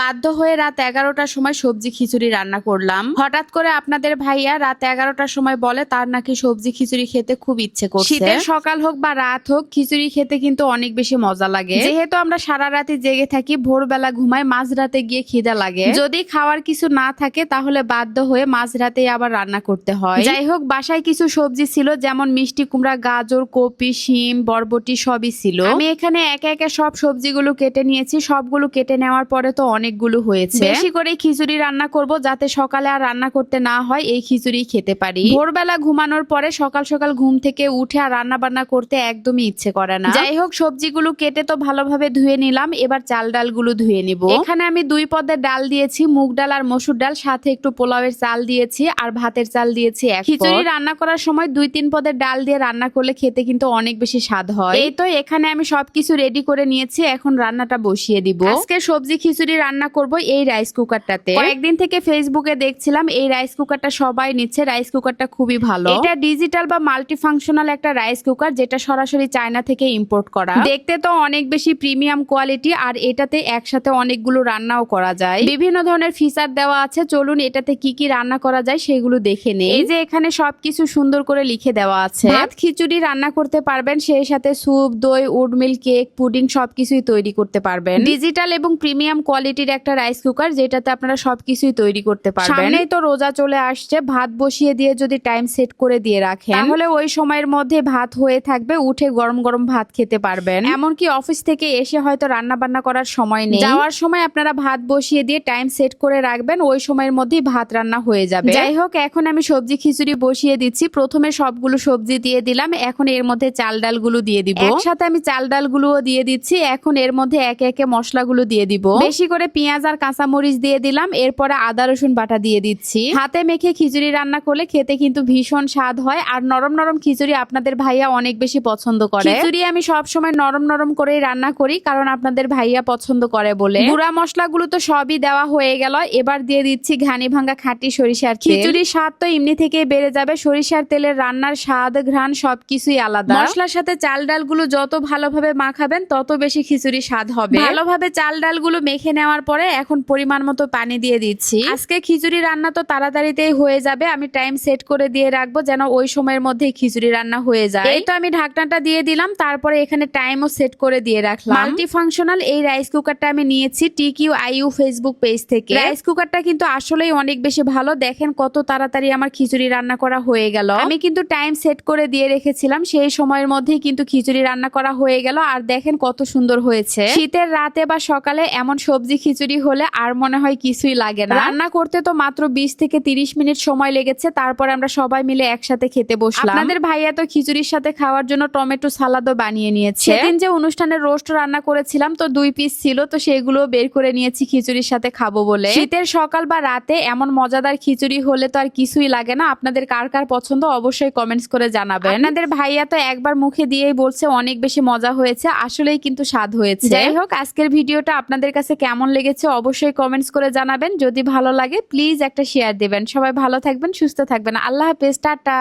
বাধ্য হয়ে রাত এগারোটার সময় সবজি খিচুড়ি রান্না করলাম। হঠাৎ করে আপনাদের ভাইয়া রাত এগারোটার সময় বলে তার নাকি সবজি খিচুড়ি খেতে খুব ইচ্ছে করছে। শীতের সকাল হোক বা রাত হোক খিচুড়ি খেতে কিন্তু অনেক বেশি মজা লাগে। যেহেতু আমরা সারা রাতে জেগে থাকি ভোরবেলা ঘুমাই মাঝরাতে গিয়ে খিদা লাগে। যদি খাওয়ার কিছু না থাকে তাহলে বাধ্য হয়ে মাঝরাতে আবার রান্না করতে হয়। যাই হোক বাসায় কিছু সবজি ছিল যেমন মিষ্টি কুমড়া গাজর কপি শিম বরবটি সবই ছিল। আমি এখানে একে একে সব সবজিগুলো কেটে নিয়েছি। সবগুলো কেটে নেওয়ার পরে তো অনেকগুলো হয়েছে। বেশি করে খিচুড়ি রান্না করব যাতে সকালে আর রান্না করতে না হয় এই খিচুড়ি খেতে পারি। ভোরবেলা ঘুমানোর পরে সকাল সকাল ঘুম থেকে উঠে আর রান্না বান্না করতে একদমই ইচ্ছে করে না। যাই হোক সবজিগুলো কেটে তো ভালোভাবে ধুয়ে নিলাম এবার চাল ডালগুলো ধুয়ে নিব। এখানে আমি দুই পদের ডাল দিয়েছি মুগ ডাল আর মসুর ডাল সাথে একটু পোলাওয়ের চাল দিয়েছি আর ভাতের চাল দিয়েছি এক খিচুড়ি রান্না করার সময় দুই তিন পদের ডাল দিয়ে রান্না করলে খেতে কিন্তু অনেক বেশি স্বাদ হয়। এই তো এখানে আমি সবকিছু রেডি করে নিয়েছি এখন রান্নাটা বসিয়ে দিব। আজকে সবজি খিচুড়ি রান্না করব এই রাইস কুকারটাতে কয়েকদিন থেকে ফেসবুকে দেখছিলাম এই রাইস কুকারটা সবাই নিচ্ছে রাইস কুকারটা খুবই ভালো। এটা ডিজিটাল বা মাল্টি ফাংশনাল একটা রাইস কুকার যেটা সরাসরি চায়না থেকে ইম্পোর্ট করা। দেখতে তো অনেক বেশি প্রিমিয়াম কোয়ালিটি আর এটাতে একসাথে অনেকগুলো রান্নাও করা যায়। বিভিন্ন ধরনের ফিচার দেওয়া আছে চলুন এটাতে কি কি রান্না করা যায় সেগুলো দেখে নেই। এই যে এখানে সবকিছু সুন্দর করে লিখে দেওয়া আছে। ভাত খিচুড়ি রান্না করতে পারবেন সেই সাথে স্যুপ দই উডমিল কেক পুডিং সবকিছুই তৈরি করতে পারবেন। ডিজিটাল এবং প্রিমিয়াম কোয়ালিটির একটা রাইস কুকার যেটাতে আপনারা সবকিছুই তৈরি করতে পারবেন। সামনেই তো রোজা চলে আসছে ভাত বসিয়ে দিয়ে যদি টাইম সেট করে দিয়ে রাখেন তাহলে ওই সময়ের মধ্যে ভাত হয়ে থাকবে উঠে গরম গরম ভাত খেতে পারবেন। এমনকি অফিস থেকে এসে হয়তো রান্না বান্না করার সময় নেই। যাওয়ার সময় আপনারা ভাত বসিয়ে দিয়ে টাইম সেট করে রাখবেন ওই সময়ের মধ্যেই ভাত রান্না হয়ে যাবে। যাই হোক এখন আমি সবজি খিচুড়ি বসিয়ে দিচ্ছি। প্রথমে সবগুলো সবজি দিয়ে দিলাম এখন এর মধ্যে চাল ডালগুলো দিয়ে দিব। একসাথে আমি চাল ডালগুলোও দিয়ে দিচ্ছি এখন এর মধ্যে একে একে মশলাগুলো দিয়ে দিব। বেশি করে পেঁয়াজ আর কাঁচামরিচ দিয়ে দিলাম। এরপরে আদা রসুন বাটা দিয়ে দিচ্ছি। হাতে মেখে খিচুড়ি রান্না করলে খেতে কিন্তু ভীষণ স্বাদ হয় আর নরম নরম খিচুড়ি আপনাদের ভাইয়া অনেক বেশি পছন্দ করে। খিচুড়ি আমি সব সময় নরম নরম করেই রান্না করি কারণ আপনাদের ভাইয়া পছন্দ করে বলে। গুঁড়া মশলাগুলো তো সবই দেওয়া হয়ে গেল। এবার দিয়ে দিচ্ছি ঘানি ভাঙ্গা খাঁটি সরিষার খিচুড়ির স্বাদ তো এমনি থেকেই বেড়ে যাবে। সরিষার তেলের রান্নার স্বাদ ঘ্রাণ সবকিছুই আলাদা। মশলার সাথে চাল ডালগুলো যত ভালোভাবে মাখাবেন তত বেশি খিচুড়ি স্বাদ হবে। ভালোভাবে চাল ডালগুলো মেখে নেওয়ার পরে এখন পরিমাণ মতো পানি দিয়ে দিচ্ছি। আজকে খিচুড়ি রান্না তো তাড়াতাড়িতেই হয়ে যাবে। আমি টাইম সেট করে দিয়ে রাখব যেন ওই সময়ের মধ্যে খিচুড়ি রান্না হয়ে যায়। এই তো আমি ঢাকনাটা দিয়ে দিলাম, তারপরে এখানে টাইমও সেট করে দিয়ে রাখলাম। মাল্টি ফাংশনাল এই রাইস কুকারটা আমি নিয়েছি টিকিউ আইইউ ফেসবুক পেজ থেকে। রাইস কুকারটা কিন্তু আসলেই অনেক বেশি ভালো। দেখেন কত তাড়াতাড়ি আমার খিচুড়ি রান্না করা হয়ে গেল। আমি কিন্তু টাইম সেট করে দিয়ে রেখেছিলাম, সেই সময়ের মধ্যেই কিন্তু খিচুড়ি রান্না করা হয়ে গেল। আর দেখেন কত সুন্দর হয়েছে। শীতের রাতে বা সকালে এমন সবজি খিচুড়ি হলে আর মনে হয় কিছুই লাগে না। রান্না করতে তো মাত্র বিশ থেকে তিরিশ মিনিট সময় লেগেছে তারপর আমরা সবাই মিলে একসাথে খেতে বসলাম। আপনাদের ভাইয়া তো খিচুড়ির সাথে খাওয়ার জন্য টমেটো সালাদও বানিয়ে নিয়েছে। সেদিন যে অনুষ্ঠানের রোস্ট রান্না করেছিলাম তো দুই পিস ছিল তো সেগুলো বের করে নিয়েছি খিচুড়ির সাথে খাব বলে। শীতের সকাল বা রাতে এমন মজাদার খিচুড়ি হলে তো আর কিছুই লাগে না। আপনাদের কার কার পছন্দ অবশ্যই কমেন্টস করে জানাবেন। আপনাদের ভাইয়া তো একবার মুখে দিয়েই বলছে অনেক বেশি মজা হয়েছে আসলেই কিন্তু স্বাদ হয়েছে। যাই হোক আজকের ভিডিওটা আপনাদের কাছে কেমন লেগেছে, অবশ্যই কমেন্টস করে জানাবেন। যদি ভালো লাগে প্লিজ একটা শেয়ার দেবেন। সবাই ভালো থাকবেন, সুস্থ থাকবেন। আল্লাহ হাফেজ, টাটা।